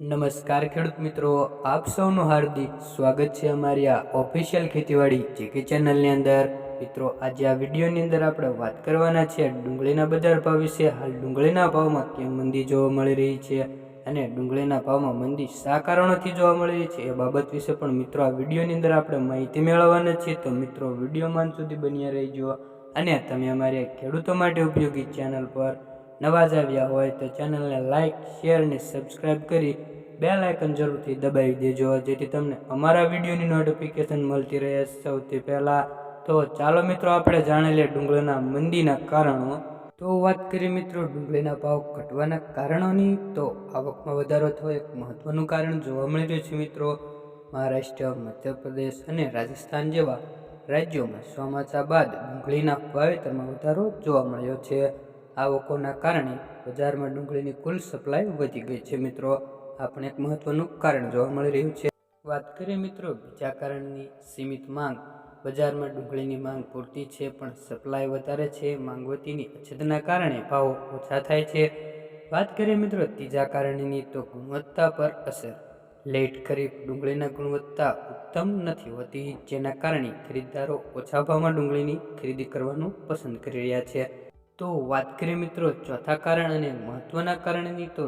નમસ્કાર ખેડૂત મિત્રો, આપ સૌનું હાર્દિક સ્વાગત છે અમારી આ ઓફિશિયલ ખેતીવાડી જેકે ચેનલની અંદર. મિત્રો, આજે આ વિડીયોની અંદર આપણે વાત કરવાના છે ડુંગળીના બજાર ભાવ વિશે. હાલ ડુંગળીના ભાવમાં કેમ મંદી જોવા મળી રહી છે અને ડુંગળીના ભાવમાં મંદી શા કારણોથી જોવા મળી રહી છે એ બાબત વિશે પણ મિત્રો આ વિડીયોની અંદર આપણે માહિતી મેળવવાના છીએ. તો મિત્રો વિડીયોમાં સુધી બન્યા રહીજો અને તમે અમારી ખેડૂતો માટે ઉપયોગી ચેનલ પર નવા જ આવ્યા હોય તો ચેનલને લાઇક શેર અને સબસ્ક્રાઈબ કરી બે આઇકન જરૂરથી દબાવી દેજો, જેથી તમને અમારા વિડીયોની નોટિફિકેશન મળતી રહે સૌથી પહેલાં. તો ચાલો મિત્રો, આપણે જાણી લઈએ ડુંગળીના મંદીના કારણો. તો વાત કરીએ મિત્રો, ડુંગળીના ભાવ ઘટવાના કારણોની. તો આવકમાં વધારો થયો એક મહત્વનું કારણ જોવા મળી રહ્યું છે મિત્રો. મહારાષ્ટ્ર, મધ્યપ્રદેશ અને રાજસ્થાન જેવા રાજ્યોમાં ચોમાસા બાદ ડુંગળીના વાવેતરમાં વધારો જોવા મળ્યો છે. આવકોના કારણે બજારમાં ડુંગળીની કુલ સપ્લાય વધી ગઈ છે. મિત્રો આ પણ એક મહત્વનું કારણ જોવા મળી રહ્યું છે. વાત કરીએ મિત્રો, બીજા કારણની સીમિત માંગ. બજારમાં ડુંગળીની માંગ પૂરતી છે, પણ સપ્લાય વધારે છે. માંગવતીની અછતના કારણે ભાવો ઓછા થાય છે. વાત કરીએ મિત્રો, ત્રીજા કારણની તો ગુણવત્તા પર અસર. લેટ ખરીફ ડુંગળીના ગુણવત્તા ઉત્તમ નથી હોતી, જેના કારણે ખરીદદારો ઓછા ભાવમાં ડુંગળીની ખરીદી કરવાનું પસંદ કરી રહ્યા છે. તો વાત કરીએ મિત્રો ચોથા કારણ અને મહત્વના કારણની તો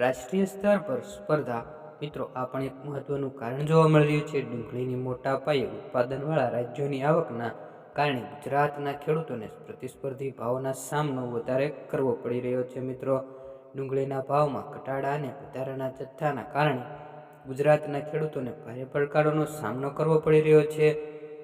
રાષ્ટ્રીય સ્તર પર સ્પર્ધા. મિત્રો આ પણ એક મહત્વનું કારણ જોવા મળી રહ્યું છે. ડુંગળીની મોટા પાયે ઉત્પાદનવાળા રાજ્યોની આવકના કારણે ગુજરાતના ખેડૂતોને પ્રતિસ્પર્ધી ભાવના સામનો વધારે કરવો પડી રહ્યો છે મિત્રો. ડુંગળીના ભાવમાં ઘટાડા અને વધારાના જથ્થાના કારણે ગુજરાતના ખેડૂતોને ભારે પડકારોનો સામનો કરવો પડી રહ્યો છે.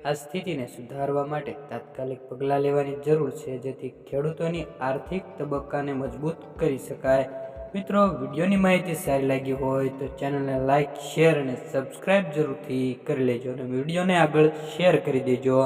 આ સ્થિતિને સુધારવા માટે તાત્કાલિક પગલાં લેવાની જરૂર છે, જેથી ખેડૂતોની આર્થિક તબક્કાને મજબૂત કરી શકાય. મિત્રો, વિડીયોની માહિતી સારી લાગી હોય તો ચેનલને લાઇક શેર અને સબસ્ક્રાઈબ જરૂરથી કરી લેજો અને વિડીયોને આગળ શેર કરી દેજો.